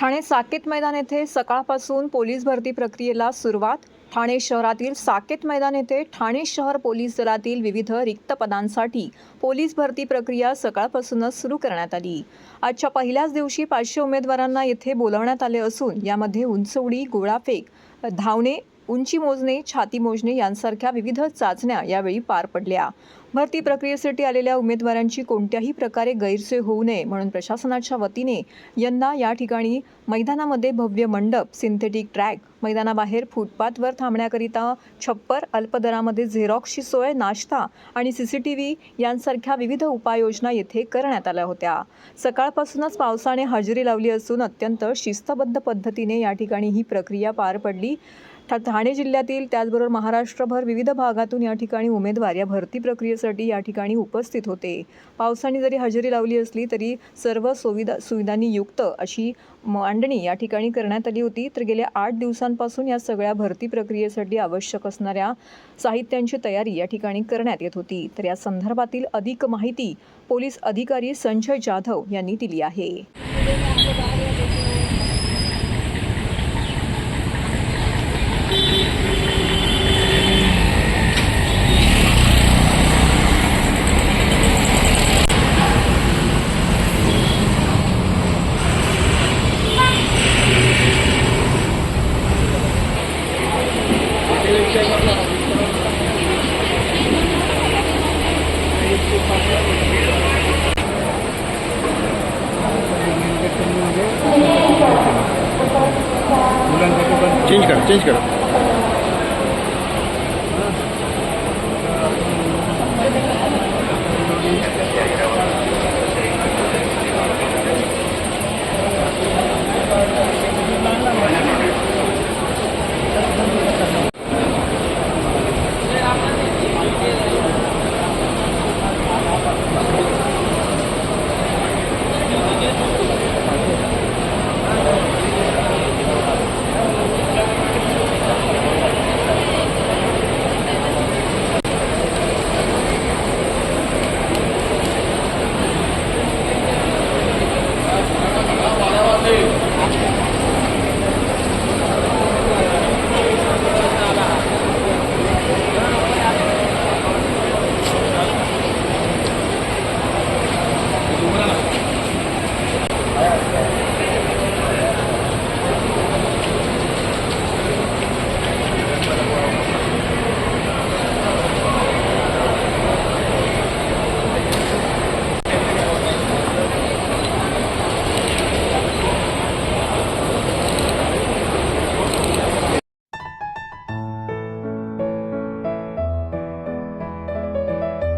ठाणे साकेत मैदान येथे सकाळपासून पोलीस भरती प्रक्रियेला सुरुवात. ठाणे शहरातील साकेत मैदान येथे ठाणे शहर पोलीस दलातील विविध रिक्त पदांसाठी पोलीस भरती प्रक्रिया सकाळपासूनच सुरू करण्यात आली. आजच्या पहिल्याच दिवशी पाचशे उमेदवारांना येथे बोलवण्यात आले असून यामध्ये उंचवडी गोळाफेक धावणे उंची मोजणे छाती मोजणे यांसारख्या विविध चाचण्या यावेळी पार पडल्या. भरती प्रक्रियेसाठी आलेल्या उमेदवारांची कोणत्याही प्रकारे गैरसोय होऊ नये म्हणून प्रशासनाच्या वतीने यंदा या ठिकाणी मैदानामध्ये भव्य मंडप सिंथेटिक ट्रॅक मैदानाबाहेर फुटपाथवर थांबण्याकरिता छप्पर अल्पदरामध्ये झेरॉक्सची सोय नाश्ता आणि सी सी टी व्ही यांसारख्या विविध उपाययोजना येथे करण्यात आल्या होत्या. सकाळपासूनच पावसाने हजेरी लावली असून अत्यंत शिस्तबद्ध पद्धतीने या ठिकाणी ही प्रक्रिया पार पडली. ठाणे जिल्ह्यातील त्याचबरोबर महाराष्ट्रभर विविध भागातून या ठिकाणी उमेदवार या भरती प्रक्रियेसाठी या ठिकाणी उपस्थित होते. पावसाने जरी हजेरी लावली असली तरी सर्व सुविधा सुविधांनी युक्त अशी मांडणी या ठिकाणी करण्यात आली होती. तर गेल्या आठ दिवसांपासून या सगळ्या भरती प्रक्रियेसाठी आवश्यक असणाऱ्या साहित्यांची तयारी या ठिकाणी करण्यात येत होती. तर या संदर्भातील अधिक माहिती पोलीस अधिकारी संजय जाधव यांनी दिली आहे. チェンジからチェンジから。